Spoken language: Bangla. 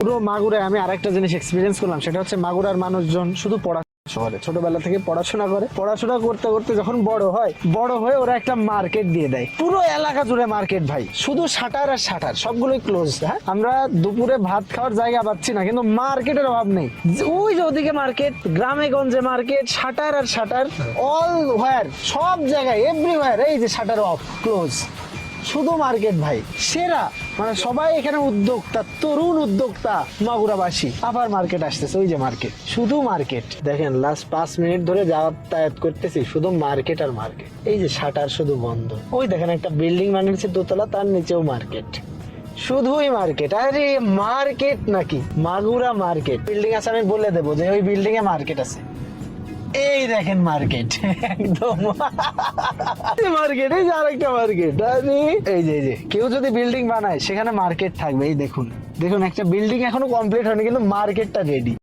পুরো মাগুরে আমি আরেকটা জিনিস এক্সপিরিয়েন্স করলাম, সেটা হচ্ছে মাগুরার মানুষজন শুধু পড়াশোনা করে। ছোটবেলা থেকে পড়াশোনা করে। পড়াশোনা করতে করতে যখন বড় হয়, বড় হয়ে ওরা একটা মার্কেট দিয়ে দেয়। পুরো এলাকা জুড়ে মার্কেট ভাই। শুধু শাটার আর শাটার, সবগুলোই ক্লোজ হ্যাঁ? আমরা দুপুরে ভাত খাওয়ার জায়গা পাচ্ছি না, কিন্তু মার্কেটের অভাব নেই। ওই যে ওদিকে মার্কেট গ্রামে গঞ্জে মার্কেট শাটার আর শাটার অল হোয়ার সব জায়গায় এভরিওয়্যার এই যে শাটার অফ ক্লোজ শুধু মার্কেট ভাই। সেরা। মানে সবাই এখানে উদ্যোক্তা, তরুণ উদ্যোক্তা মাগুরাবাসী। আবার মার্কেট আসতেছে, ওই যে মার্কেট শুধু মার্কেট দেখেন লাস্ট পাঁচ মিনিট ধরে যাতায়াত করতেছি, শুধু মার্কেট আর মার্কেট এই যে শাটার শুধু বন্ধ। ওই দেখেন, একটা বিল্ডিং বানিয়েছে দোতলা, তার নিচেও মার্কেট শুধুই মার্কেট আরে মার্কেট নাকি? মাগুরা মার্কেট বিল্ডিং আছে, আমি বলে দেবো যে ওই বিল্ডিং এ মার্কেট আছে। এই দেখেন মার্কেট একদম। মার্কেট এই যে আরেকটা মার্কেট আরে। এই যে এই যে কেউ যদি বিল্ডিং বানায় সেখানে মার্কেট থাকবে এই দেখুন। দেখুন একটা বিল্ডিং এখনও কমপ্লিট হয়নি কিন্তু মার্কেটটা রেডি